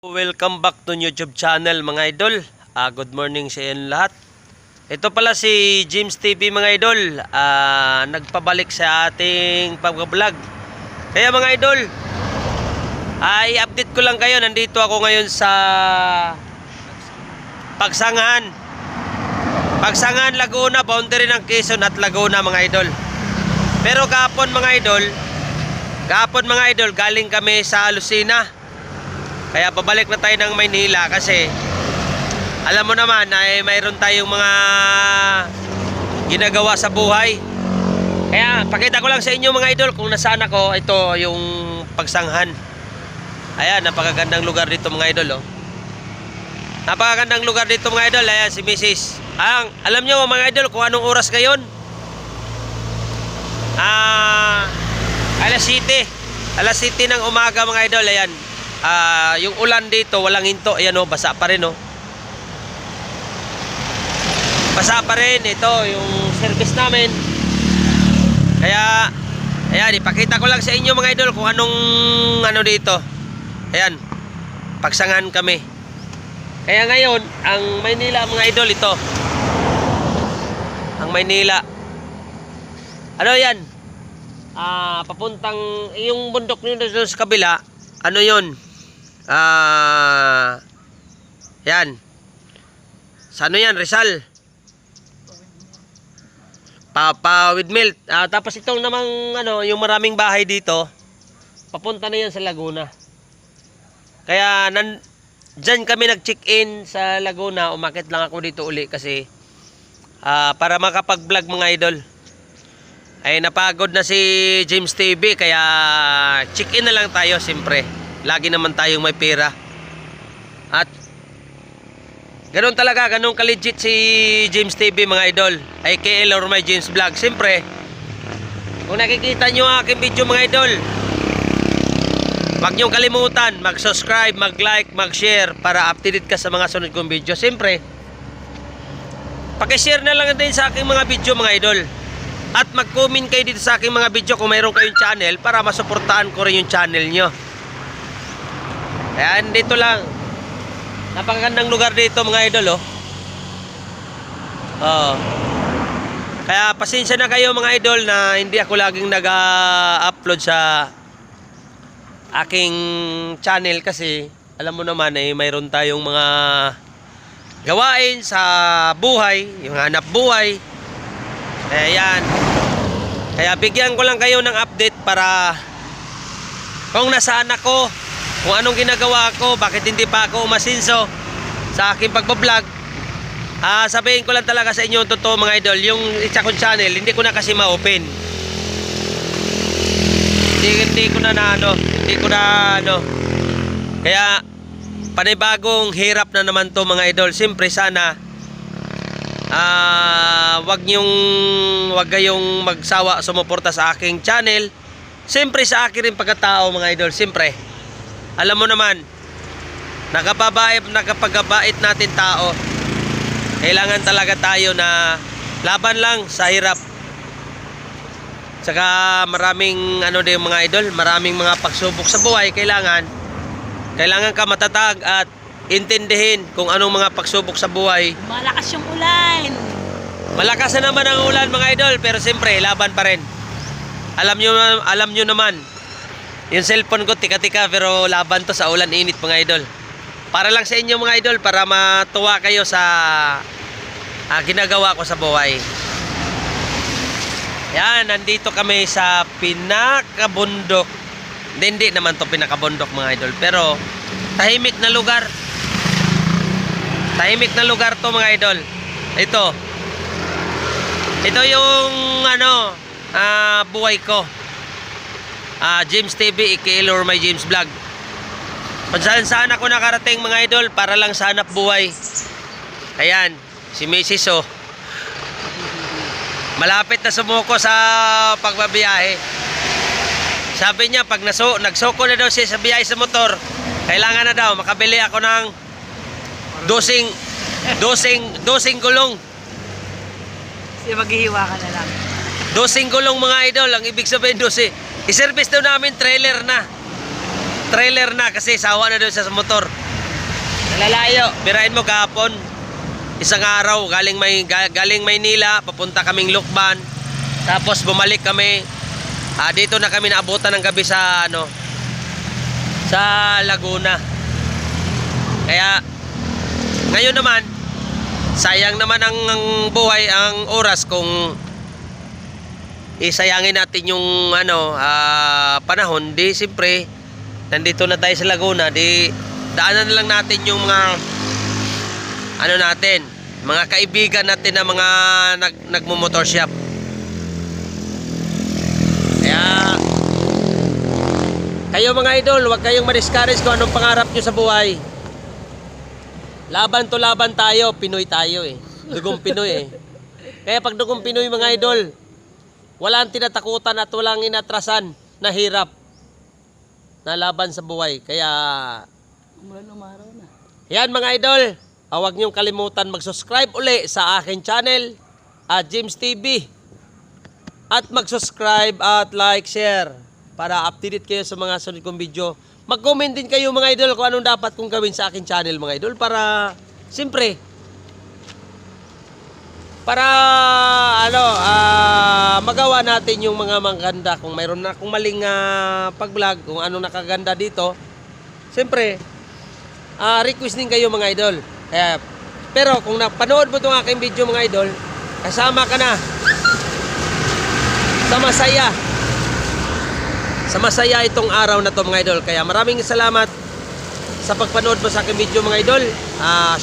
Welcome back to YouTube channel mga idol. Ah, good morning sa inyo lahat. Ito pala si James TV mga idol. Ah, nagpabalik sa ating pag-vlog. Kaya mga idol, ay update ko lang kayo. Nandito ako ngayon sa Pagsangan. Pagsangan Laguna, boundary ng Quezon at Laguna mga idol. Pero kahapon mga idol, kahapon mga idol, galing kami sa Lucena. Kaya pabalik na tayo ng Maynila kasi alam mo naman ay mayroon tayong mga ginagawa sa buhay. Kaya pakita ko lang sa inyo mga idol kung nasaan ako. Ito yung pagsanghan. Ayan, napakagandang lugar dito mga idol. Oh. Napakagandang lugar dito mga idol. Ayan si Mrs. Ang, alam nyo mga idol kung anong oras ngayon? Ah, alas 7. Alas 7 ng umaga mga idol. Ayan. Ah, yung ulan dito, walang hinto. Ayan oh, basa pa rin oh. Basa pa rin ito yung service namin. Kaya ayan, ipakita ko lang sa inyo mga idol kung anong ano dito. Ayan. Pagsangan kami. Kaya ngayon, ang Maynila mga idol ito. Ang Maynila. Ano 'yan? Ah, papuntang yung bundok nyo sa kabila. Ano 'yon? Ah, yan. Sa ano yan, Rizal? Papa with milk. Ah, tapos itong namang ano, yung maraming bahay dito, papunta na yan sa Laguna. Kaya nan diyan kami nag-check-in sa Laguna, umakit lang ako dito uli kasi ah, para makapag-vlog mga idol. Ay napagod na si James TV kaya check-in na lang tayo siyempre. Lagi naman tayong may pera. At ganun talaga, ganun ka-legit si James TV mga idol. Ay KL or my James Vlog. Siyempre, kung nakikita nyo ang aking video mga idol, huwag nyo kalimutan mag-subscribe, mag-like, mag-share para up-to-date ka sa mga sunod kong video. Siyempre, pakishare na lang din sa aking mga video mga idol. At mag-comment kayo dito sa aking mga video kung mayroon kayong channel para masuportahan ko rin yung channel nyo. Ayan, dito lang. Napakagandang lugar dito mga idol, oh. Oo. Kaya pasensya na kayo mga idol na hindi ako laging nag-upload sa aking channel kasi alam mo naman eh mayroon tayong mga gawain sa buhay, yung hanap buhay. Kaya yan. Kaya bigyan ko lang kayo ng update para kung nasaan ako, kung anong ginagawa ko, bakit hindi pa ako umasinso sa aking pagbablog. Ah, sabihin ko lang talaga sa inyo totoo mga idol, yung isa kong channel, hindi ko na kasi ma-open. Hindi, hindi ko na na ano, hindi ko na ano. Kaya panibagong hirap na naman to mga idol. Siyempre sana ah wag niyong wag kayong magsawa sumuporta sa aking channel. Siyempre sa akin rin pagkatao mga idol, siyempre. Alam mo naman, nakapabait, nakapagabait natin tao. Kailangan talaga tayo na laban lang sa hirap. Saka maraming ano din mga idol, maraming mga pagsubok sa buhay kailangan kailangan ka matatag at intindihin kung anong mga pagsubok sa buhay. Malakas yung ulan. Malakas na naman ang ulan mga idol, pero siyempre laban pa rin. Alam nyo, alam nyo naman, yung cellphone ko tika-tika pero laban to sa ulan init mga idol. Para lang sa inyo mga idol, para matuwa kayo sa ah, ginagawa ko sa buhay. Yan, nandito kami sa pinakabundok. Hindi, hindi naman to pinakabundok mga idol, pero tahimik na lugar. Tahimik na lugar to mga idol. Ito. Ito yung ano, ah, buhay ko. Ah, James TV, aka or my James Vlog. Kung saan saan ako nakarating mga idol para lang sa hanap buhay. Ayan, si Mrs. oh. Malapit na sumuko sa pagbabiyahe. Sabi niya pag naso, nagsoko na daw siya sa biyahe sa motor, kailangan na daw makabili ako ng dosing dosing dosing gulong. Kasi maghihiwa ka na lang. Dosing gulong mga idol, ang ibig sabihin dosi. I-service daw namin trailer na. Trailer na kasi sawa na siya sa motor. Nalalayo. Birahin mo kahapon. Isang araw, galing, may, ga- galing Maynila, papunta kaming Lukban. Tapos bumalik kami. Ah, dito na kami naabutan ng gabi sa ano sa Laguna. Kaya ngayon naman sayang naman ang, ang buhay ang oras kung isayangin natin yung ano ah, panahon. Di siyempre nandito na tayo sa Laguna. Di daanan na lang natin yung mga ano natin mga kaibigan natin na mga nag, nagmumotor shop kaya kayo mga idol huwag kayong ma-discourage kung anong pangarap nyo sa buhay. Laban to laban tayo. Pinoy tayo eh. Dugong Pinoy eh. Kaya pag dugong Pinoy mga idol walang tinatakutan at walang inatrasan na hirap na laban sa buhay kaya Umulan umaraw na. yan mga idol, ah, huwag niyong kalimutan mag-subscribe uli sa akin channel at James TV. At mag-subscribe at like, share para updated kayo sa mga sunod kong video. Mag-comment din kayo mga idol kung anong dapat kong gawin sa akin channel mga idol para siyempre para ano ah, magawa natin yung mga maganda kung mayroon na akong maling ah, pag-vlog kung ano nakaganda dito siyempre ah request din kayo mga idol. Kaya, pero kung napanood mo itong aking video mga idol, kasama ka na sa masaya. Sa masaya itong araw na to mga idol. Kaya maraming salamat sa pagpanood mo sa aking video mga idol. Ah,